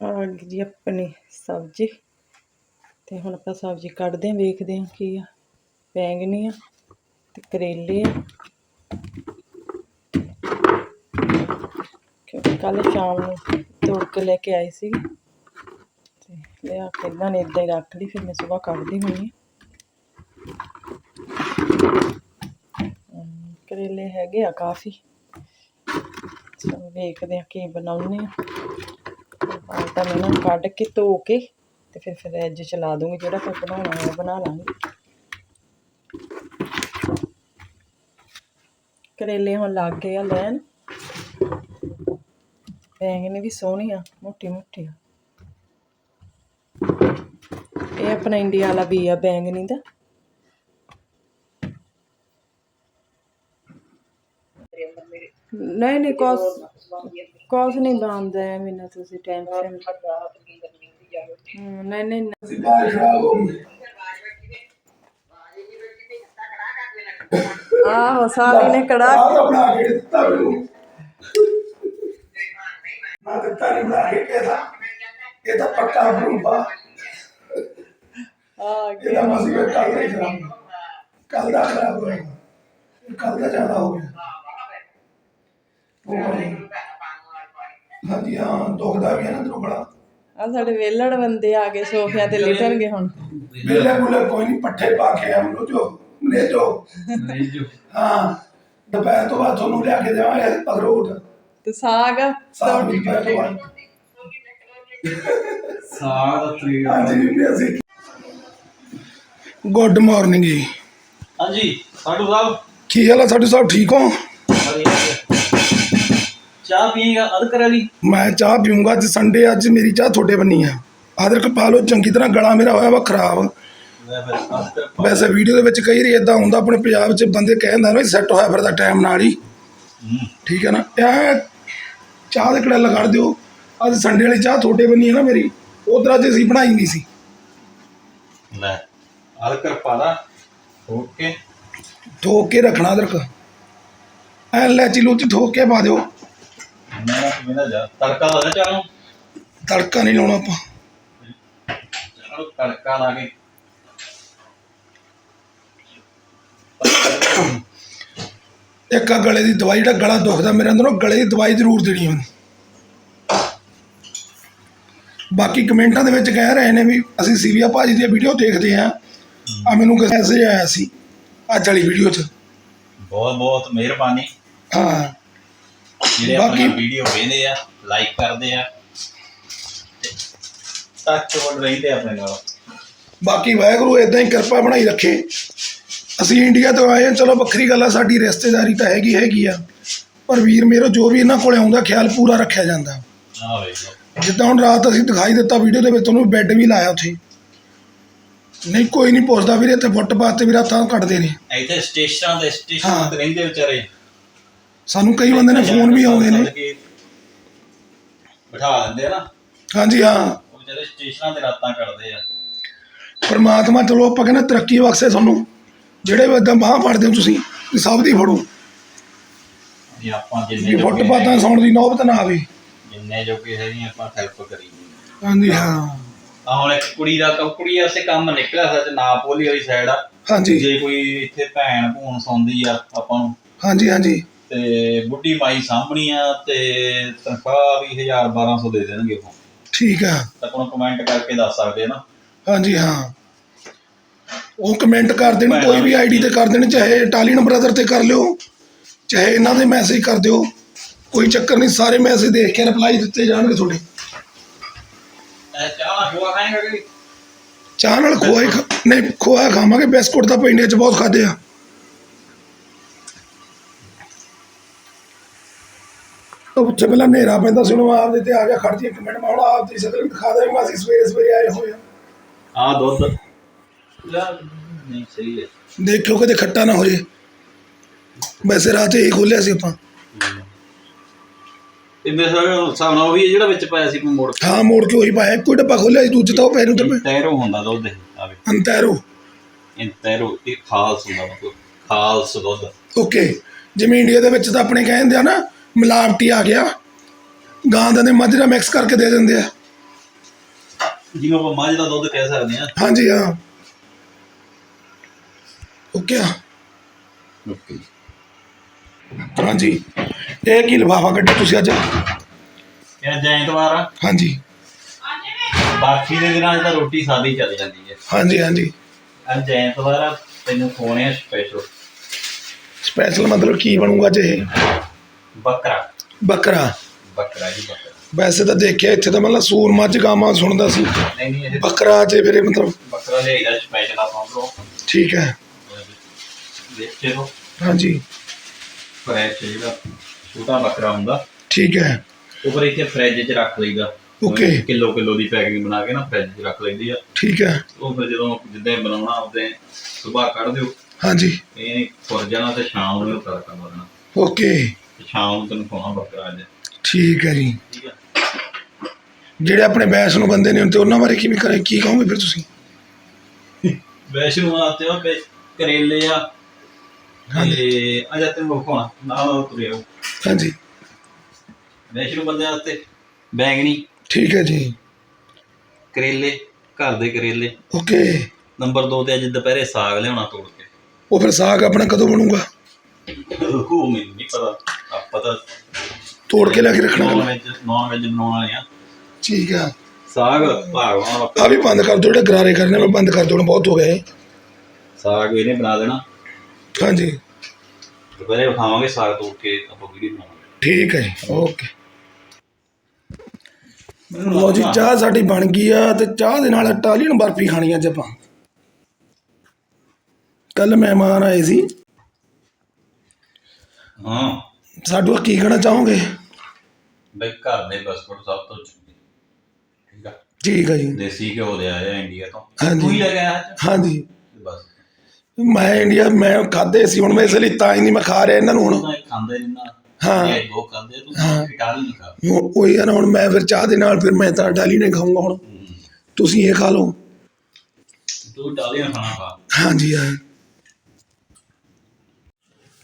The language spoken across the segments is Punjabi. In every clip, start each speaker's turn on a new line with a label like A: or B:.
A: ਆ ਗਈ ਜੀ ਆਪਣੀ ਸਬਜ਼ੀ। ਤੇ ਹੁਣ ਆਪਾਂ ਸਬਜ਼ੀ ਕੱਢਦੇ ਆਂ ਵੇਖਦੇ ਆਂ ਕੀ ਆ। ਬੈਂਗਣੀ ਆ ਤੇ ਕਰੇਲੇ ਆ। ਕਿਉਂਕਿ ਕੱਲ ਸ਼ਾਮ ਨੂੰ ਤੋੜ ਕੇ ਲੈ ਕੇ ਆਈ ਸੀ ਤੇ ਲਿਆ ਕੇ ਇਹਨਾਂ ਨੇ ਇਦਾਂ ਹੀ ਰੱਖ ਲਈ, ਫਿਰ ਮੈਂ ਸਵੇਰ ਕੱਢਦੀ ਹੋਈ ਕਰੇਲੇ ਹੈਗੇ ਆ ਕਾਫੀ। ਚਲੋ ਵੇਖਦੇ ਆ ਕੀ ਬਣਾਉਣੇ ਆ। ਤਾਂ ਮੈਂ ਇਹਨਾਂ ਨੂੰ ਕੱਢ ਕੇ ਧੋ ਕੇ ਤੇ ਫਿਰ ਫਿਰ ਅੱਜ ਚਲਾ ਦੂੰਗੀ, ਜਿਹੜਾ ਫਿਰ ਬਣਾਉਣਾ ਹੈ ਬਣਾ ਲਾਂਗੇ। ਕਰੇਲੇ ਹੁਣ ਲੱਗ ਗਏ ਆ ਲੈਣ। ਬੈਂਗਣੀ ਵੀ ਸੋਹਣੀ ਆ, ਮੋਟੀ ਮੋਟੀ ਆ। ਇਹ ਆਪਣਾ ਇੰਡੀਆ ਵਾਲਾ ਬੀ ਆ ਬੈਂਗਣੀ ਦਾ। ਨਹੀਂ ਨਹੀਂ ਕੋਸ ਕੋਸ ਨਹੀਂ ਬੰਦ ਹੈ ਮੈਨੂੰ ਤੁਸੀਂ ਟੈਨਸ਼ਨ ਨਹੀਂ ਨਹੀਂ ਨਹੀਂ। ਆਹੋ ਸਾਲੀ ਨੇ ਕੜਾ
B: ਆਹ ਬਣਾ ਕੇ ਦਿੱਤਾ ਮੈਨੂੰ। ਨਾ ਦਿੱਤਾ ਨਹੀਂ ਬਣਾ ਕੇ ਇਹਦਾ ਇਹ ਤਾਂ ਪੱਕਾ ਬਰੂਬਾ
A: ਆ
B: ਇਹਦਾ ਮਸੀਂ ਕੱਲ ਦਾ ਹੀ ਖਰਾਬ ਕੱਲ ਦਾ ਖਰਾਬ ਹੋਇਆ। ਕੱਲ ਦਾ ਜ਼ਿਆਦਾ ਹੋ। ਗਿਆ ਹਾਂਜੀ ਹਾਂ ਦੁਖਦਾ ਵੀ ਹੈ ਨਾ ਤੈਨੂੰ ਬੜਾ।
A: ਆ ਸਾਡੇ ਵੇਲੜ ਬੰਦੇ ਆ ਗਏ ਸੋਫਿਆਂ ਤੇ ਲਿਟਣਗੇ ਹੁਣ।
B: ਬਿੱਲੇ ਬੁੱਲੇ ਕੋਈ ਨਹੀਂ ਪੱਠੇ ਪਾ ਕੇ ਆਉਂ ਜੋ ਮਨੇ ਜੋ ਹਾਂ ਦੁਪਹਿਰ ਤੋਂ ਬਾਅਦ ਤੁਹਾਨੂੰ ਲਿਆ ਕੇ ਦੇਵਾਂਗੇ ਅਖਰੋਟ
A: ਤੇ ਸਾਗ?
B: ਸਾਹ ਵੀ ਦੁਪਹਿਰ ਤੋਂ ਬਾਅਦ।
C: ਸਾਗ ਤਰੀ
B: ਹਾਂਜੀ ਵੀ ਅਸੀਂ ਗੁੱਡ ਮਾਰਨਿੰਗ ਜੀ।
C: ਹਾਂਜੀ ਸਾਡੂ ਸਾਹਿਬ।
B: ਕੀ ਹਾਲ ਆ? ਸਾਡੇ ਸਭ ਠੀਕ ਹੋ।
C: ਚਾਹ ਪੀਏਗਾ ਅਦਕਰ ਵਾਲੀ
B: ਮੈਂ ਚਾਹ ਪੀਊਂਗਾ ਅੱਜ ਸੰਡੇ ਅੱਜ ਮੇਰੀ ਚਾਹ ਤੁਹਾਡੇ ਬੰਨੀ ਆ। ਆਦਰਕ ਪਾ ਲਓ ਚੰਗੀ ਤਰ੍ਹਾਂ ਗਲਾ ਮੇਰਾ ਹੋਇਆ ਵਾ ਖਰਾਬ।
C: ਫਿਰ ਪਾ-
B: ਵੈਸੇ ਵੀਡੀਓ ਦੇ ਵਿੱਚ ਕਈ ਵਾਰੀ ਇਦਾਂ ਹੁੰਦਾ ਆਪਣੇ ਪੰਜਾਬ 'ਚ ਬੰਦੇ ਕਹਿੰਦਾ ਨਾ ਸੈੱਟ ਹੋਇਆ ਫਿਰਦਾ ਟਾਈਮ ਨਾਲ ਹੀ।
C: ਹੂੰ।
B: ਠੀਕ ਹੈ ਨਾ? ਇਹ ਚਾਹ ਦੇ ਕੜਾ ਲਗਾੜ ਦਿਓ। ਅੱਜ ਸੰਡੇ ਵਾਲੀ ਚਾਹ ਤੁਹਾਡੇ ਬੰਨੀ ਹੈ ਨਾ ਮੇਰੀ ਉਧਰ ਅੱਜ ਅਸੀਂ ਬਣਾਈ ਨਹੀਂ ਸੀ।
C: ਲੈ ਅਦਕਰ ਪਾ ਲਾ ਓਕੇ
B: ਠੋਕ ਕੇ ਰੱਖਣਾ ਅਦਰਕ। ਐ ਲੈਚੀ ਲੂਚੀ ਠੋਕ ਕੇ ਪਾ ਦਿਓ।
C: ਮੈਂ ਕਿਵੇਂ ਜਾ? ਤੜਕਾ ਲਾ ਦੇ ਚਾਹ ਨੂੰ
B: ਤੜਕਾ ਨਹੀਂ ਲਾਉਣਾ ਆਪਾਂ।
C: ਚਲੋ ਤੜਕਾ ਲਾ ਕੇ।
B: ਇੱਕ ਆ ਗਲੇ ਦੀ ਦਵਾਈ ਜਿਹੜਾ ਗਲਾ ਦੁਖਦਾ ਮੇਰੇ ਅੰਦਰੋਂ ਗਲੇ ਦੀ ਦਵਾਈ ਜ਼ਰੂਰ ਦੇਣੀ ਉਹਨੂੰ। ਬਾਕੀ ਕਮੈਂਟਾਂ ਦੇ ਵਿੱਚ ਕਹਿ ਰਹੇ ਨੇ ਵੀ ਅਸੀਂ ਸੀਵੀਆ ਭਾਜੀ ਦੀ ਵੀਡੀਓ ਦੇਖਦੇ ਆ ਆ ਮੈਨੂੰ ਕਿਸੇ ਮੈਸੇਜ ਆਇਆ ਸੀ ਅੱਜ ਵਾਲੀ ਵੀਡੀਓ 'ਚ।
C: ਬਹੁਤ ਬਹੁਤ ਮਿਹਰਬਾਨੀ।
B: ਹਾਂ।
C: ਜਿਹੜੇ
B: ਬਾਕੀ-
C: ਆਪਣੀ ਵੀਡੀਓ ਵੇਖਦੇ ਆ ਲਾਈਕ ਕਰਦੇ ਆ ਟੱਚ ਹੋਲ ਰਹਿੰਦੇ ਆ ਆਪਣੇ ਨਾਲ।
B: ਬਾਕੀ ਵਾਹਿਗੁਰੂ ਇਦਾਂ ਹੀ ਕਿਰਪਾ ਬਣਾਈ ਰੱਖੇ। ਅਸੀਂ ਇੰਡੀਆ ਤੋਂ ਆਏ ਹਾਂ ਚਲੋ ਵੱਖਰੀ ਗੱਲ ਆ ਸਾਡੀ ਰਿਸ਼ਤੇਦਾਰੀ ਤਾਂ ਹੈਗੀ ਹੈਗੀ ਆ। ਪਰ ਵੀਰ ਮੇਰੋ ਜੋ ਵੀ ਇਹਨਾਂ ਕੋਲੇ ਆਉਂਦਾ ਖਿਆਲ ਪੂਰਾ ਰੱਖਿਆ ਜਾਂਦਾ।
C: ਆ ਵੇਖ
B: ਜਿੱਦਾਂ ਹੁਣ ਰਾਤ ਅਸੀਂ ਦਿਖਾਈ ਦਿੱਤਾ ਵੀਡੀਓ ਦੇ ਵਿੱਚ ਤੁਹਾਨੂੰ ਬੈੱਡ ਵੀ ਲਾਇਆ ਉੱਥੇ। ਨਹੀਂ ਕੋਈ ਨਹੀਂ ਪੁੱਛਦਾ ਵੀਰੇ ਇੱਥੇ ਫੁੱਟਪਾਥ ਤੇ ਵੀ ਰਾਤਾਂ ਕੱਟਦੇ ਨੇ।
C: ਇੱਥੇ ਸਟੇਸ਼ਨਾਂ ਦੇ ਸਟੇਸ਼ਨ
B: ਹਾਂ।
C: ਤੇ ਰਹਿੰਦੇ ਵਿਚਾਰੇ।
B: ਸਾਨੂੰ ਕਈ ਬੰਦੇ ਨੇ ਫੋਨ ਵੀ ਆਉਂਦੇ ਨੇ।
C: ਬਿਠਾ ਦਿੰਦੇ ਆ ਨਾ।
B: ਹਾਂਜੀ ਹਾਂ।
C: ਉਹ ਵਿਚਾਰੇ ਸਟੇਸ਼ਨਾਂ ਤੇ ਰਾਤਾਂ ਕੱਢਦੇ ਆ।
B: ਪਰਮਾਤਮਾ ਚਲੋ ਆਪਾਂ ਕਹਿੰਦੇ ਤਰੱਕੀ ਬਖਸ਼ੇ ਤੁਹਾਨੂੰ ਜਿਹੜੇ ਵੀ ਏਦਾਂ ਬਾਹਾਂ ਫੜਦੇ ਹੋ ਤੁਸੀਂ ਸਭ ਦੀ ਫੜੋ।
C: ਵੀ ਆਪਾਂ ਜਿੰਨੇ
B: ਸੌਣ ਦੀ ਨੌਬਤ ਨਾ ਆਵੇ।
C: ਜਿੰਨੇ ਜੋਗੇ ਹੈਗੇ ਆਪਾਂ ਹੈਲਪ ਕਰੀ
B: ਹਾਂਜੀ ਹਾਂ।
C: ਆ ਹੁਣ ਇੱਕ ਕੁੜੀ ਦਾ ਕੁੜੀ ਵਾਸਤੇ ਕੰਮ ਨਿਕਲਿਆ ਸੱਚ ਨਾ ਪੋਲੀ ਵਾਲੀ ਸਾਈਡ ਆ।
B: ਹਾਂਜੀ।
C: ਜੇ ਕੋਈ ਇੱਥੇ ਭੈਣ ਭੂਣ ਸੌਂਦੀ ਆ ਆਪਾਂ ਨੂੰ।
B: ਹਾਂਜੀ ਹਾਂਜੀ।
C: ਤੇ ਬੁੱਢੀ ਮਾਈ ਸਾਂਭਣੀ ਆ ਤੇ ਤਨਖਾਹ ਵੀ 1000 1200 ਦੇ ਦੇਣਗੇ ਉਹ।
B: ਠੀਕ ਆ।
C: ਤਾਂ ਕੋਣ ਕਮੈਂਟ ਕਰਕੇ ਦੱਸ ਸਕਦੇ ਆ ਨਾ।
B: ਹਾਂਜੀ ਹਾਂ। ਉਹ ਕਮੈਂਟ ਕਰ ਦੇਣ ਕੋਈ ਵੀ ਆਈਡੀ ਤੇ ਕਰ ਦੇਣ ਚਾਹੇ ਟਾਲੀਨ ਬ੍ਰਦਰ ਤੇ ਕਰ ਲਿਓ ਚਾਹੇ ਇਹਨਾਂ ਦੇ ਮੈਸੇਜ ਕਰ ਦਿਓ ਕੋਈ ਚੱਕਰ ਨਹੀਂ ਸਾਰੇ ਮੈਸੇਜ ਦੇਖ ਕੇ ਰਿਪਲਾਈ ਦਿੱਤੇ ਜਾਣਗੇ ਤੁਹਾਡੇ।
C: ਚਾਹ ਨਾਲ ਖੋਆ ਖਾਏਗਾ ਕਿ
B: ਚਾਹ ਨਾਲ ਖੋਆ ਹੀ ਖਾ- ਨਹੀਂ ਖੋਆ ਖਾਵਾਂਗੇ ਬਿਸਕੁਟ ਤਾਂ ਪਿੰਡਾਂ 'ਚ ਬਹੁਤ ਖਾਦੇ ਆ। ਉਹ ਪੁੱਛੇ ਪਹਿਲਾਂ ਹਨੇਰਾ ਪੈਂਦਾ ਸੀ ਉਹਨੂੰ ਆਪਦੇ ਤੇ ਆ ਗਿਆ ਖੜ ਜੀ ਇੱਕ ਮਿੰਟ ਮੈਂ ਹੁਣ ਆਪ ਦੀ ਸ਼ਕਲ ਦਿਖਾ ਦੇ ਮੈਂ ਅਸੀਂ ਸਵੇਰੇ ਸਵੇਰੇ ਆਏ ਹੋਏ ਆ
C: ਆ ਦੁੱਧ। ਨਹੀਂ ਸਹੀ ਹੈ।
B: ਦੇਖਿਓ ਕਿਤੇ ਖੱਟਾ ਨਾ ਹੋ ਜੇ ਵੈਸੇ ਰਾਤ ਇਹ ਖੋਲਿਆ ਸੀ ਆਪਾਂ।
C: ਇਹ ਮੇਰੇ ਹਿਸਾਬ ਨਾਲ ਉਹ ਵੀ ਜਿਹੜਾ ਵਿੱਚ ਪਾਇਆ ਸੀ ਮੋੜ।
B: ਹਾਂ ਮੋੜ ਕੇ ਉਹੀ ਪਾਇਆ ਕੋਈ ਡੱਬਾ ਖੋਲਿਆ ਸੀ ਦੂਜੇ ਤਾਂ ਉਹ ਪੈ ਨੂੰ ਤੇ
C: ਤੈਰੋ ਹੁੰਦਾ ਦੁੱਧ ਇਹ ਆਵੇ
B: ਅੰਤੈਰੋ
C: ਇਹ ਤੈਰੋ ਇਹ ਖਾਲਸ ਹੁੰਦਾ ਮਤਲਬ ਖਾਲਸ ਦੁੱਧ।
B: ਓਕੇ ਜਿਵੇਂ ਇੰਡੀਆ ਦੇ ਵਿੱਚ ਤਾਂ ਆਪਣੇ ਕਹਿੰਦੇ ਆ ਨਾ ਮਿਲਾਵਟੀ ਆ ਗਿਆ। ਗਾਂ ਦਾ ਨੇ ਮੱਝ ਦਾ ਮਿਕਸ ਕਰਕੇ ਦੇ ਦਿੰਦੇ ਆ।
C: ਜਿਵੇਂ ਆਪਾਂ ਮੱਝ ਦਾ ਦੁੱਧ ਕਹਿ ਸਕਦੇ ਆ
B: ਹਾਂਜੀ ਹਾਂ। ਓਕੇ ਆ
C: ਓਕੇ।
B: ਹਾਂਜੀ। ਇਹ ਕੀ ਲਿਫਾਫਾ ਕੱਢਿਆ ਤੁਸੀਂ ਅੱਜ?
C: ਇਹ ਜੈਂਤਵਾਰ ਆ।
B: ਹਾਂਜੀ।
C: ਬਾਕੀ ਦੇ ਦਿਨਾਂ 'ਚ ਤਾਂ ਰੋਟੀ ਸਾਦੀ ਚੱਲ ਜਾਂਦੀ ਹੈ।
B: ਹਾਂਜੀ ਹਾਂਜੀ।
C: ਅੱਜ ਜੈਂਤਵਾਰ ਆ ਤੈਨੂੰ ਖਵਾਉਣੇ ਆ ਸਪੈਸ਼ਲ
B: ਸਪੈਸ਼ਲ ਮਤਲਬ ਕੀ ਬਣੂਗਾ ਜੇ ਇਹ?
C: ਬੱਕਰਾ।
B: ਬੱਕਰਾ।
C: ਬੱਕਰਾ ਜੀ ਬੱਕਰਾ।
B: ਵੈਸੇ ਤਾਂ ਦੇਖਿਆ ਇੱਥੇ ਤਾਂ ਮਤਲਬ ਸੂਰ ਮੱਝ ਗਾਵਾਂ ਸੁਣਦਾ ਸੀ।
C: ਨਹੀਂ ਨਹੀਂ ਇਹ
B: ਬੱਕਰਾ ਜੇ ਵੀਰੇ ਮਤਲਬ
C: ਬੱਕਰਾ ਲਿਆਈਦਾ ਸਪੈਸ਼ਲ ਆਪਾਂ ਕੋਲ
B: ਠੀਕ ਹੈ।
C: ਦੇਖੇ ਲੋ
B: ਹਾਂਜੀ।
C: ਫਰੈਸ਼ ਜਿਹੜਾ ਛੋਟਾ ਬੱਕਰਾ ਹੁੰਦਾ।
B: ਠੀਕ ਹੈ।
C: ਉਹ ਫਿਰ ਇੱਥੇ ਫ੍ਰਿਜ 'ਚ ਰੱਖ ਲਈਦਾ।
B: Okay.
C: ਕਿਲੋ ਕਿਲੋ ਦੀ ਪੈਕਿੰਗ ਬਣਾ ਕੇ ਨਾ ਫ੍ਰਿਜ 'ਚ ਰੱਖ ਲਈਦੀ ਆ।
B: ਠੀਕ ਹੈ।
C: ਉਹ ਫਿਰ ਜਦੋਂ ਜਿੱਦਾਂ ਬਣਾਉਣਾ ਸਵੇਰ ਕੱਢ ਦਿਓ।
B: ਹਾਂਜੀ।
C: ਇਹ ਨਹੀਂ ਫੁਰ ਜਾਣਾ ਤੇ ਸ਼ਾਮ ਨੂੰ ਤੜਕਾ ਮਾਰਨਾ।
B: ਓਕੇ।
C: ਸ਼ਾਮ ਨੂੰ ਤੈਨੂੰ ਖਵਾਉਣਾ ਬੱਕਰਾ ਅੱਜ
B: ਠੀਕ ਹੈ ਜੀ।
C: ਠੀਕ ਆ?
B: ਜਿਹੜੇ ਆਪਣੇ ਬੈਸ ਨੂੰ ਬੰਦੇ ਨੇ ਤੇ ਉਹਨਾਂ ਬਾਰੇ ਕਿਵੇਂ ਕਰੇ ਕੀ ਕਹੋਗੇ ਫਿਰ ਤੁਸੀਂ?
C: ਵੈਸ਼ਨੂ ਆਤੇ ਉਹ ਪੇ ਕਰੇਲੇ ਆ
B: ਹਾਂਜੀ।
C: ਤੇ ਅਜਾ ਤੈਨੂੰ ਖਵਾਉਣਾ। ਨਾਲ ਤੁਰਿਓ
B: ਹਾਂਜੀ।
C: ਵੈਸ਼ਨੂ ਬੰਦੇ ਵਾਸਤੇ ਬੈਂਗਣੀ।
B: ਠੀਕ ਹੈ ਜੀ।
C: ਕਰੇਲੇ ਘਰ ਦੇ ਕਰੇਲੇ।
B: ਓਕੇ।
C: ਨੰਬਰ 2 ਤੇ ਅੱਜ ਦੁਪਹਿਰੇ ਸਾਗ ਲਿਆਉਣਾ ਤੋੜ ਕੇ।
B: ਉਹ ਫਿਰ ਸਾਗ ਆਪਣਾ ਕਦੋਂ ਬਣੂਗਾ?
C: ਉਹ ਮੈਨੂੰ ਨਹੀਂ ਪਤਾ ਆਪਾਂ ਤਾਂ
B: ਤੋੜ ਕੇ ਲੈ ਕੇ ਰੱਖਣਾ
C: ਨੌਨ
B: ਪਹਿਲਾਂ।
C: ਵੈਜ ਨੌਨ ਵੈਜ ਬਣਾਉਣ ਵਾਲੇ ਆ।
B: ਠੀਕ ਹੈ
C: ਸਾਗ ਭਾਗਵਾਨ
B: ਆ ਵੀ ਬੰਦ ਕਰ ਦਿਓ ਜਿਹੜੇ ਗਰਾਰੇ ਕਰਨੇ ਮੈਂ ਬੰਦ ਕਰ ਦਿਓ ਬਹੁਤ ਹੋ ਗਏ
C: ਸਾਗ ਇਹਨੇ ਬਣਾ ਦੇਣਾ।
B: ਹਾਂਜੀ।
C: ਦੁਪਹਿਰੇ ਖਾਵਾਂਗੇ ਸਾਗ ਤੋੜ ਕੇ ਆਪਾਂ ਵੀਡੀਓ ਬਣਾਵਾਂਗੇ।
B: ਠੀਕ ਹੈ ਜੀ ਓਕੇ। ਲੋ ਜੀ ਚਾਹ ਸਾਡੀ ਬਣ ਗਈ ਆ ਤੇ ਚਾਹ ਦੇ ਨਾਲ ਇਟਾਲੀਅਨ ਬਰਫੀ ਖਾਣੀ ਆ ਅੱਜ ਆਪਾਂ। ਕੱਲ ਮਹਿਮਾਨ ਆਏ ਸੀ।
C: ਹਾਂ।
B: ਸਾਡੂ ਕੀ ਕਹਿਣਾ ਚਾਹੋਗੇ?
C: ਬਈ ਘਰ ਦੇ ਬਿਸਕੁਟ ਸਭ ਤੋਂ ਚੰਗੇ। ਠੀਕ ਆ?
B: ਠੀਕ ਹੈ ਜੀ।
C: ਦੇਸੀ ਘਿਓ ਦੇ ਆਏ ਆ ਇੰਡੀਆ ਤੋਂ।
B: ਹਾਂਜੀ।
C: ਤੂੰ ਹੀ ਲੈ ਕੇ ਆਇਆ ਅੱਜ?
B: ਹਾਂਜੀ।
C: ਬਸ।
B: ਮੈਂ ਇੰਡੀਆ ਮੈਂ ਖਾਦੇ ਸੀ ਹੁਣ ਮੈਂ ਇਸ ਲਈ ਤਾਂ ਹੀ ਨਹੀਂ ਮੈਂ ਖਾ ਰਿਹਾ ਇਹਨਾਂ ਨੂੰ ਹੁਣ।
C: ਤੂੰ ਤਾਂ ਇਹ ਖਾਂਦੇ ਨਹੀਂ ਨਾ।
B: ਹਾਂ।
C: ਇਹ ਲੋਕ ਖਾਂਦੇ ਆ, ਤੂੰ ਇਟਾਲੀ ਨਹੀਂ ਖਾ।
B: ਹੁਣ ਉਹੀ ਆ ਨਾ ਹੁਣ ਮੈਂ ਫਿਰ ਚਾਹ ਦੇ ਨਾਲ ਫਿਰ ਮੈਂ ਤਾਂ ਇਟਾਲੀ ਨਹੀਂ ਖਾਊਂਗਾ ਹੁਣ। ਤੁਸੀਂ ਇਹ ਖਾ ਲਓ।
C: ਤੂੰ ਇਟਾਲੀਅਨ ਖਾਣਾ ਖਾ।
B: ਹਾਂਜੀ ਹਾਂ।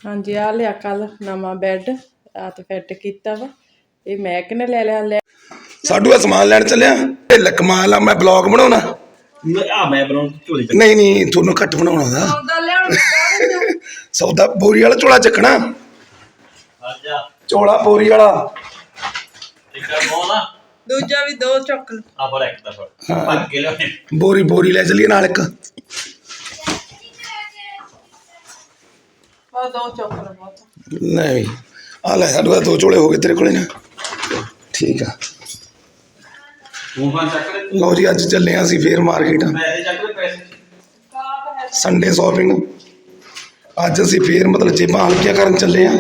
A: ਹਾਂਜੀ ਆ ਲਿਆ ਕੱਲ ਨਵਾਂ ਬੈੱਡ ਆ ਤੇ ਫਿੱਟ ਕੀਤਾ ਵਾ। ਇਹ ਮੈਂ ਕਿਨੇ ਲੈ ਲਿਆ ਲੈ
B: ਸਾਡੂ ਆ ਸਮਾਨ ਲੈਣ ਚੱਲਿਆ? ਇਹ ਲਕਮਾਲ ਆ ਮੈਂ ਬਲੌਗ ਬਣਾਉਣਾ।
C: ਆ ਮੈਂ ਬਣਾਉਂ ਝੋਲੇ ਚ
B: ਨਹੀਂ ਨਹੀਂ ਤੁਹਾਨੂੰ ਘੱਟ ਬਣਾਉਣਾ ਦਾ।
A: ਸੌਦਾ ਲਿਆਉਣ
B: ਸੌਦਾ ਬੋਰੀ ਵਾਲਾ ਝੋਲਾ ਚੱਕਣਾ।
C: ਅੱਜ ਆ
B: ਝੋਲਾ ਬੋਰੀ ਵਾਲਾ।
C: ਇੱਕ ਮੋਲਾ
A: ਦੂਜਾ ਵੀ ਦੋ ਚੁੱਕ ਲਓ।
C: ਆ ਫੜ ਇੱਕ ਤਾਂ ਫੜ। ਭੱਜ ਕੇ ਲਿਆਉਣੇ।
B: ਬੋਰੀ ਬੋਰੀ ਲੈ ਚੱਲੀਏ ਨਾਲ ਇੱਕ।
A: ਆ ਦੋ ਬਹੁਤ।
B: ਨਹੀਂ ਆ ਲੈ ਸਾਡੂ ਆਹ ਦੋ ਝੋਲੇ ਹੋ ਗਏ ਤੇਰੇ ਕੋਲੇ ਨਾ। ਠੀਕ ਆ।
C: ਹਾਂ ਚੱਕ ਲੈ।
B: ਲਓ ਜੀ ਅੱਜ ਚੱਲੇ ਆ ਅਸੀਂ ਫੇਰ ਮਾਰਕੀਟ।
C: ਪੈਸੇ ਚੱਕ ਲੈ ਪੈਸੇ।
B: ਸੰਡੇ ਸ਼ਾਪਿੰਗ ਅੱਜ ਅਸੀਂ ਫੇਰ ਮਤਲਬ ਜੇਬਾਂ ਹਲਕੀਆਂ ਕਰਨ ਚੱਲੇ ਆ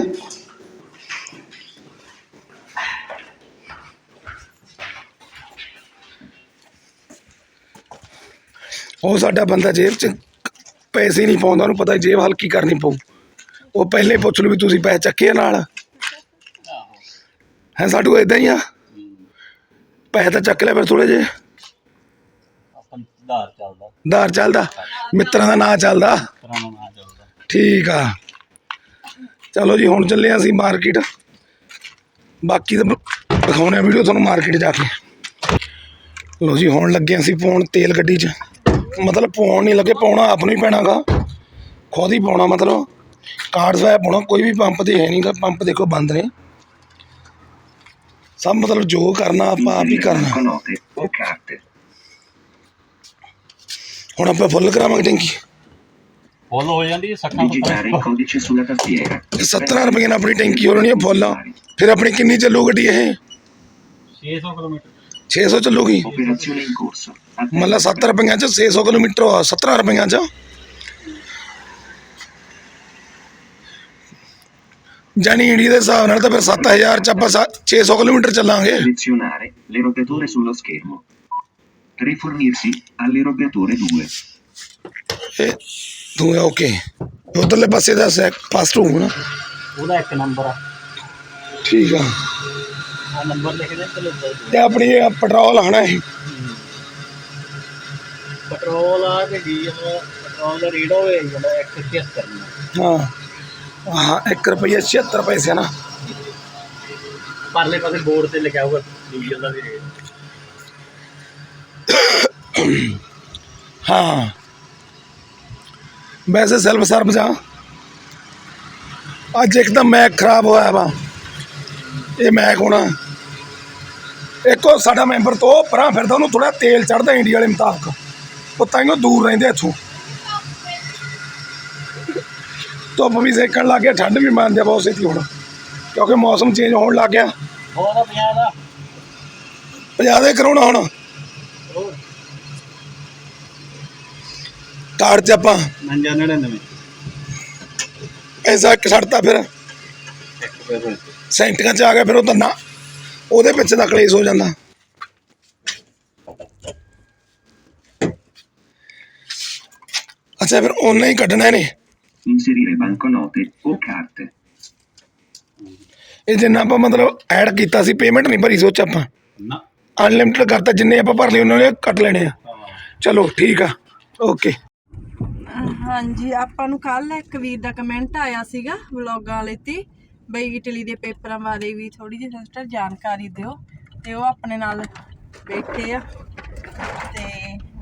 B: ਉਹ ਸਾਡਾ ਬੰਦਾ ਜੇਬ 'ਚ ਪੈਸੇ ਨਹੀਂ ਪਾਉਂਦਾ ਉਹਨੂੰ ਪਤਾ ਜੇਬ ਹਲਕੀ ਕਰਨੀ ਪਊ। ਉਹ ਪਹਿਲੇ ਪੁੱਛ ਲੂ ਵੀ ਤੁਸੀਂ ਪੈਸੇ ਚੱਕੇ ਆ ਨਾਲ? ਹੈ ਸਾਡੂ ਇਦਾਂ ਹੀ ਆ? ਪੈਸੇ ਤਾਂ ਚੱਕ ਲੈ ਫਿਰ ਥੋੜੇ ਜੇ
C: ਧਾਰ ਚੱਲਦਾ।
B: ਧਾਰ ਚੱਲਦਾ? ਮਿੱਤਰਾਂ ਦਾ ਨਾਂ ਚੱਲਦਾ?
C: ਪੁਰਾਣਾ ਨਾ ਚੱਲਦਾ।
B: ਠੀਕ ਆ। ਚਲੋ ਜੀ ਹੁਣ ਚੱਲੇ ਹਾਂ ਅਸੀਂ ਮਾਰਕੀਟ। ਬਾਕੀ ਤਾਂ ਦਿਖਾਉਣੇ ਆ ਵੀਡੀਓ ਤੁਹਾਨੂੰ ਮਾਰਕੀਟ ਜਾ ਕੇ। ਲੋ ਜੀ ਹੁਣ ਲੱਗੇ ਅਸੀਂ ਪਾਉਣ ਤੇਲ ਗੱਡੀ 'ਚ। ਮਤਲਬ ਪਾਉਣ ਨਹੀਂ ਲੱਗੇ ਪਾਉਣਾ ਆਪ ਨੂੰ ਹੀ ਪੈਣਾਗਾ। ਖੁਦ ਹੀ ਪਾਉਣਾ ਮਤਲਬ। ਕਾਰਡ ਸਵੈਪ ਪਾਉਣਾ ਕੋਈ ਵੀ ਪੰਪ ਤੇ ਹੈ ਨਹੀਂਗਾ ਪੰਪ ਦੇਖੋ ਬੰਦ ਨੇ। ਸਭ ਮਤਲਬ ਜੋ ਕਰਨਾ ਆਪਾਂ ਆਪ ਹੀ ਕਰਨਾ. ਹੁਣ ਆਪਾਂ ਫੁੱਲ ਕਰਾਵਾਂਗੇ ਟੈਂਕੀ।
C: ਫੁੱਲ ਹੋ ਜਾਂਦੀ ਹੈ ਸੱਖਾਂ
D: tastiera.
B: 70 ਰੁਪਏ ਨਾਲ ਆਪਣੀ ਟੈਂਕੀ ਹੋ ਰਹੀ ਹੈ ਫੁੱਲ। ਫਿਰ ਆਪਣੀ ਕਿੰਨੀ ਚੱਲੂ ਗੱਡੀ ਇਹ?
C: 600 ਕਿਲੋਮੀਟਰ।
B: 600 ਚੱਲੂਗੀ. ਮਤਲਬ 70 ਰੁਪਈਆਂ ਚ 600 ਕਿਲੋਮੀਟਰ ਆ 17 ਰੁਪਈਆਂ ਚ। ਜਾਨੀ ਇੰਡੀਆ ਦੇ ਹਿਸਾਬ ਨਾਲ ਤਾਂ ਫਿਰ 7000 ਚ ਆਪਾਂ ਸਾ- 600 ਕਿਲੋਮੀਟਰ ਚੱਲਾਂਗੇ।
D: Selezionare l'erogatore sullo schermo. Rifornirsi all'erogatore 2.
B: ਇਹ ਤੂੰ ਓਕੇ ਉਧਰਲੇ ਪਾਸੇ ਦਾ ਫਾਸਟ ਹੋਊ ਨਾ
C: ਉਹਦਾ ਇੱਕ ਨੰਬਰ ਆ।
B: ਠੀਕ ਆ।
C: ਆ ਨੰਬਰ ਲਿਖ ਦੇ ਤੇ ਲਿਖ
B: ਤੇ ਆਪਣੀ ਇਹ ਪੈਟਰੋਲ ਹਣਾ ਇਹ।
C: ਪੈਟਰੋਲ ਆ ਤੇ ਡੀਜ਼ਲ ਪੈਟਰੋਲ ਦਾ ਰੇਟ ਹੋਵੇ ਜਿਹੜਾ 176
B: ਹਾਂ। ਹਾਂ 1 ਰੁਪਈਆ 76 ਪੈਸੇ ਨਾ।
C: ਪਰਲੇ ਪਾਸੇ ਬੋਰਡ ਤੇ ਲਿਖਿਆ ਹੋਊਗਾ ਡੀਜ਼ਲ ਦਾ ਵੀ। ਰੇਟ
B: ਹਾਂ। ਵੈਸੇ ਸੈਲਫ ਸਰਵਿਸ ਆ। ਅੱਜ ਇੱਕਦਮ ਮੈਕ ਖਰਾਬ ਹੋਇਆ ਵਾ। ਇਹ ਮੈਕ ਹੋਣਾ ਇੱਕੋ ਸਾਡਾ ਮੈਂਬਰ ਤੋਂ ਪਰਾਂ ਫਿਰਦਾ ਉਹਨੂੰ ਥੋੜਾ ਤੇਲ ਚੜਦਾ ਇੰਡੀਆ ਵਾਲੇ ਮੁਤਾਬਕ। ਉਹ ਤਾਈਓ ਦੂਰ ਰਹਿੰਦੇ ਇੱਥੋਂ। ਧੁੱਪ ਵੀ ਸੇਕਣ ਲੱਗ ਗਿਆ ਠੰਡ ਵੀ ਮੰਨਦੇ ਬਹੁਤ ਛੇਤੀ ਹੁਣ ਕਿਉਂਕਿ ਮੌਸਮ ਚੇਂਜ ਹੋਣ ਲੱਗ ਗਿਆ।
C: ਉਹਦਾ 50 ਦਾ?
B: ਕਰਾਉਣਾ ਹੁਣ। ਕਾਰਡ 'ਚ ਆਪਾਂ।
C: 99
B: ਪੈਸਾ ਇੱਕ ਛੱਡਤਾ ਫਿਰ। ਸੈਂਟੀਆਂ 'ਚ ਆ ਗਿਆ ਫਿਰ ਉਹ ਤਾਂ ਨਾ ਉਹਦੇ ਵਿੱਚ ਦਾ ਕਲੇਸ਼ ਹੋ ਜਾਂਦਾ। ਅੱਛਾ ਫਿਰ ਉਹਨਾਂ ਹੀ ਕੱਢਣਾ ਇਹਨੇ।
D: Inserire banconote o carte.
B: ਇਹ ਜਿੰਨਾ ਆਪਾਂ ਮਤਲਬ ਐਡ ਕੀਤਾ ਸੀ ਪੇਮੈਂਟ ਨਹੀਂ ਭਰੀ ਸੋਚ ਆਪਾਂ।
C: ਨਾ।
B: ਅਨਲਿਮਿਟਡ ਕਰਤਾ ਜਿੰਨੇ ਆਪਾਂ ਭਰ ਲਏ ਉਹਨਾਂ ਨੇ ਕੱਟ ਲੈਣੇ ਆ। ਚਲੋ ਠੀਕ ਆ। ਓਕੇ
A: ਹਾਂਜੀ ਆਪਾਂ ਨੂੰ ਕੱਲ ਇੱਕ ਵੀਰ ਦਾ ਕਮੈਂਟ ਆਇਆ ਸੀਗਾ ਵਲੌਗਾਂ ਵਾਲੇ ਤੇ। ਬਈ ਇਟਲੀ ਦੇ ਪੇਪਰਾਂ ਬਾਰੇ ਵੀ ਥੋੜੀ ਜਿਹੀ ਸਿਸਟਰ ਜਾਣਕਾਰੀ ਦਿਓ। ਤੇ ਉਹ ਆਪਣੇ ਨਾਲ ਬੈਠੇ ਆ। ਤੇ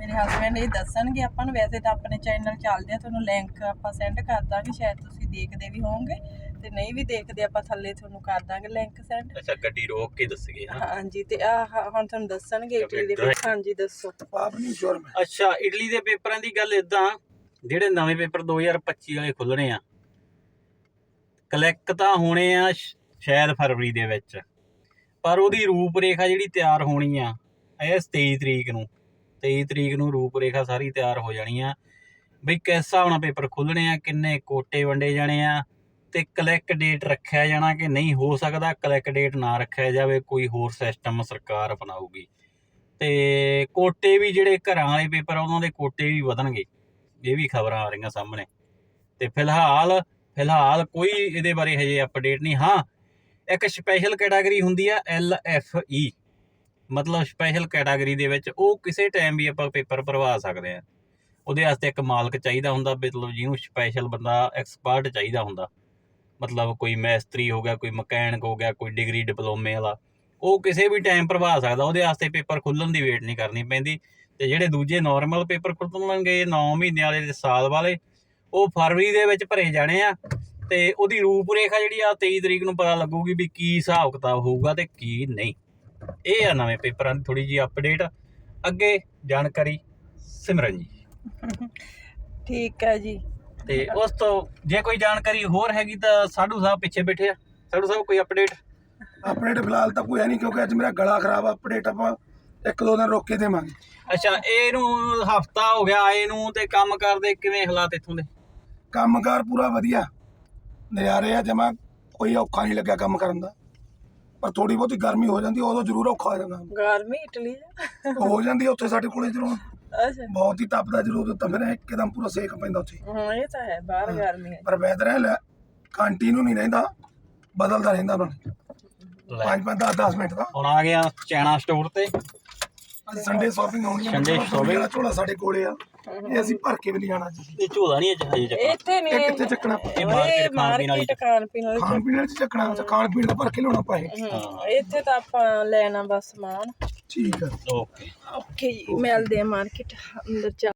A: ਮੇਰੇ ਹਸਬੰਡ ਇਹ ਦੱਸਣਗੇ ਆਪਾਂ ਨੂੰ ਵੈਸੇ ਤਾਂ ਆਪਣੇ ਚੈਨਲ ਚੱਲਦੇ ਆ ਤੁਹਾਨੂੰ ਲਿੰਕ ਆਪਾਂ ਸੈਂਡ ਕਰ ਦਾਂਗੇ ਸ਼ਾਇਦ ਤੁਸੀਂ ਦੇਖਦੇ ਵੀ ਹੋਵੋਗੇ। ਤੇ ਨਹੀਂ ਵੀ ਦੇਖਦੇ ਆਪਾਂ ਥੱਲੇ ਤੁਹਾਨੂੰ ਕਰ ਦਾਂਗੇ ਲਿੰਕ ਸੈਂਡ
C: ਅੱਛਾ ਗੱਡੀ ਰੋਕ ਕੇ ਦੱਸਗੇ ਹਾਂ
A: ਹਾਂਜੀ ਤੇ ਆ ਹੁਣ ਤੁਹਾਨੂੰ ਦੱਸਣਗੇ ਇਟਲੀ ਦੇ ਪੇਪਰ ਹਾਂਜੀ ਦੱਸੋ।
B: ਆਪ ਨਹੀਂ ਸ਼ੋਰ
C: ਅੱਛਾ ਇਟਲੀ ਦੇ ਪੇਪਰਾਂ ਦੀ ਗੱਲ ਇਦਾਂ ਜਿਹੜੇ ਨਵੇਂ ਪੇਪਰ 2025 ਵਾਲੇ ਖੁੱਲਣੇ ਆ ਕਲੈਕ ਤਾਂ ਹੋਣੇ ਆ ਸ਼ਾਇਦ ਫਰਵਰੀ ਦੇ ਵਿੱਚ। ਪਰ ਉਹਦੀ ਰੂਪਰੇਖਾ ਜਿਹੜੀ ਤਿਆਰ ਹੋਣੀ ਆ ਇਹ 23 ਤਰੀਕ ਨੂੰ। 23 ਤਰੀਕ ਨੂੰ ਰੂਪਰੇਖਾ ਸਾਰੀ ਤਿਆਰ ਹੋ ਜਾਣੀ ਆ। ਬਈ ਕਿਸ ਹਿਸਾਬ ਨਾਲ ਪੇਪਰ ਖੁੱਲਣੇ ਆ, ਕਿੰਨੇ ਕੋਟੇ ਵੰਡੇ ਜਾਣੇ ਆ ਤੇ ਕਲੈਕ ਡੇਟ ਰੱਖਿਆ ਜਾਣਾ ਕਿ ਨਹੀਂ, ਹੋ ਸਕਦਾ ਕਲੈਕ ਡੇਟ ਨਾ ਰੱਖਿਆ ਜਾਵੇ, ਕੋਈ ਹੋਰ ਸਿਸਟਮ ਸਰਕਾਰ ਅਪਣਾਊਗੀ। ਤੇ ਕੋਟੇ ਵੀ ਜਿਹੜੇ ਘਰਾਂ ਵਾਲੇ ਪੇਪਰ ਆ, ਉਹਨਾਂ ਦੇ ਕੋਟੇ ਵੀ ਵਧਣਗੇ। ਇਹ ਵੀ ਖਬਰਾਂ ਆ ਰਹੀਆਂ ਸਾਹਮਣੇ। ਤੇ ਫਿਲਹਾਲ ਫਿਲਹਾਲ ਕੋਈ ਇਹਦੇ ਬਾਰੇ ਹਜੇ ਅਪਡੇਟ ਨਹੀਂ। ਹਾਂ, ਇੱਕ ਸਪੈਸ਼ਲ ਕੈਟਾਗਰੀ ਹੁੰਦੀ ਆ ਐਲ ਐਫ ਈ ਮਤਲਬ ਸਪੈਸ਼ਲ ਕੈਟਾਗਰੀ ਦੇ ਵਿੱਚ ਉਹ ਕਿਸੇ ਟਾਈਮ ਵੀ ਆਪਾਂ ਪੇਪਰ ਭਰਵਾ ਸਕਦੇ ਆ ਉਹਦੇ ਵਾਸਤੇ ਇੱਕ ਮਾਲਕ ਚਾਹੀਦਾ ਹੁੰਦਾ, ਮਤਲਬ ਜਿਹਨੂੰ ਸਪੈਸ਼ਲ ਬੰਦਾ ਐਕਸਪਰਟ ਚਾਹੀਦਾ ਹੁੰਦਾ। ਮਤਲਬ ਕੋਈ ਮੈਸਤਰੀ ਹੋ ਗਿਆ, ਕੋਈ ਮਕੈਨਿਕ ਹੋ ਗਿਆ, ਕੋਈ ਡਿਗਰੀ ਡਿਪਲੋਮੇ ਵਾਲਾ। ਉਹ ਕਿਸੇ ਵੀ ਟਾਈਮ ਭਰਵਾ ਸਕਦਾ, ਉਹਦੇ ਵਾਸਤੇ ਪੇਪਰ ਖੁੱਲਣ ਦੀ ਵੇਟ ਨਹੀਂ ਕਰਨੀ ਪੈਂਦੀ। ਤੇ ਜਿਹੜੇ ਦੂਜੇ ਨਾਰਮਲ ਪੇਪਰ ਖੁੱਲਣਗੇ 9 ਮਹੀਨੇ ਵਾਲੇ ਤੇ ਸਾਲ ਵਾਲੇ, ਉਹ ਫਰਵਰੀ ਦੇ ਵਿੱਚ ਭਰੇ ਜਾਣੇ ਆ। ਤੇ ਉਹਦੀ ਰੂਪਰੇਖਾ ਜਿਹੜੀ ਆ 23 ਤਰੀਕ ਨੂੰ ਪਤਾ ਲੱਗੂਗੀ ਵੀ ਕੀ ਹਿਸਾਬ ਕਿਤਾਬ ਹੋਊਗਾ ਤੇ ਕੀ ਨਹੀਂ। ਇਹ ਆ ਨਵੇਂ ਪੇਪਰਾਂ ਦੀ ਥੋੜੀ ਜੀ ਅਪਡੇਟ ਅੱਗੇ ਜਾਣਕਾਰੀ ਸਿਮਰਨ ਜੀ।
A: ਠੀਕ ਹੈ ਜੀ।
C: ਤੇ ਉਸ ਤੋਂ ਜੇ ਕੋਈ ਜਾਣਕਾਰੀ ਹੋਰ ਹੈਗੀ ਤਾਂ ਸਾਧੂ ਸਾਹਿਬ ਪਿੱਛੇ ਬੈਠੇ ਆ। ਸਾਧੂ ਸਾਹਿਬ ਕੋਈ ਅਪਡੇਟ
B: ਅਪਡੇਟ ਫਿਲਹਾਲ ਤਾਂ ਕੋਈ ਹੈ ਨਹੀਂ ਕਿਉਂਕਿ ਅੱਜ ਮੇਰਾ ਗਲਾ ਖਰਾਬ ਆ। ਅਪਡੇਟ ਆਪਾਂ ਇੱਕ ਦੋ ਦਿਨ ਰੋਕ ਕੇ ਦੇਵਾਂਗੇ।
C: ਅੱਛਾ ਇਹਨੂੰ ਹਫਤਾ ਹੋ ਗਿਆ ਆਏ ਨੂੰ ਤੇ ਕੰਮ ਕਰਦੇ ਕਿਵੇਂ ਹਾਲਾਤ ਇੱਥੋਂ ਦੇ?
B: ਕੰਮਕਾਰ ਪੂਰਾ ਵਧੀਆ। ਨਜ਼ਾਰੇ ਆ ਜਮਾ। ਕੋਈ ਔਖਾ ਨਹੀਂ ਲੱਗਿਆ ਕੰਮ ਕਰਨ ਦਾ। ਪਰ ਥੋੜੀ ਬਹੁਤੀ ਗਰਮੀ ਹੋ ਜਾਂਦੀ ਉਦੋਂ ਜ਼ਰੂਰ ਔਖਾ ਹੋ ਜਾਂਦਾ।
A: ਗਰਮੀ ਇਟਲੀ ਦਾ
B: ਹੋ ਜਾਂਦੀ ਆ ਉੱਥੇ ਸਾਡੇ ਕੋਲੇ ਜਦੋਂ
A: ਅੱਛਾ।
B: ਬਹੁਤ ਹੀ ਤਪਦਾ ਜ਼ਰੂਰ ਤਾਂ ਫਿਰ ਇੱਕਦਮ ਪੂਰਾ ਸੇਕ ਪੈਂਦਾ ਉੱਥੇ।
A: ਹਾਂ ਇਹ ਤਾਂ ਹੈ ਬਾਹਰ ਗਰਮੀ ਹੈ।
B: ਪਰ ਵੈਦਰ ਹੈ ਕੰਟੀਨਿਊ ਨਹੀਂ ਰਹਿੰਦਾ ਬਦਲਦਾ ਰਹਿੰਦਾ ਉਹਨਾਂ 5 5 10 10 ਮਿੰਟ ਦਾ।
C: ਹੁਣ ਆ ਗਿਆ ਚੈਨਾ ਸਟੋਰ ਤੇ।
B: ਅੱਜ ਸੰਡੇ ਸ਼ਾਪਿੰਗ ਹੋਣੀ ਮਤਲਬ
C: shopping?
B: ਜਿਹੜਾ ਝੋਲਾ ਸਾਡੇ ਕੋਲੇ ਆ। ਇਹ ਅਸੀਂ ਭਰ ਕੇ ਵੀ ਲਿਜਾਣਾ ਜੀ।
C: ਇਹ ਝੋਲਾ ਨਹੀਂ ਅਜੇ ਚੱਕਣਾ।
A: ਇੱਥੇ ਨਹੀਂ।
B: ਇਹ ਕਿੱਥੇ ਚੱਕਣਾ
C: ਇਹ market ਖਾਣ ਪੀਣ ਵਾਲੀ
A: ਮਾਰਕੀਟ ਖਾਣ ਪੀਣ ਵਾਲੀ
B: ਖਾਣ ਪੀਣ ਵਾਲੀ ਚ ਚੱਕਣਾ ਅੱਛਾ ਖਾਣ ਪੀਣ ਦਾ ਭਰ ਕੇ ਲਿਆਉਣਾ ਪਾਏ
A: ਹਮ, ਇੱਥੇ ਤਾਂ ਆਪਾਂ ਲੈਣਾ ਬਸ ਸਮਾਨ।
B: ਠੀਕ ਆ।
C: ਓਕੇ।
A: ਓਕੇ ਜੀ ਮਿਲਦੇ ਆ ਮਾਰਕੀਟ ਅੰਦਰ ਜਾ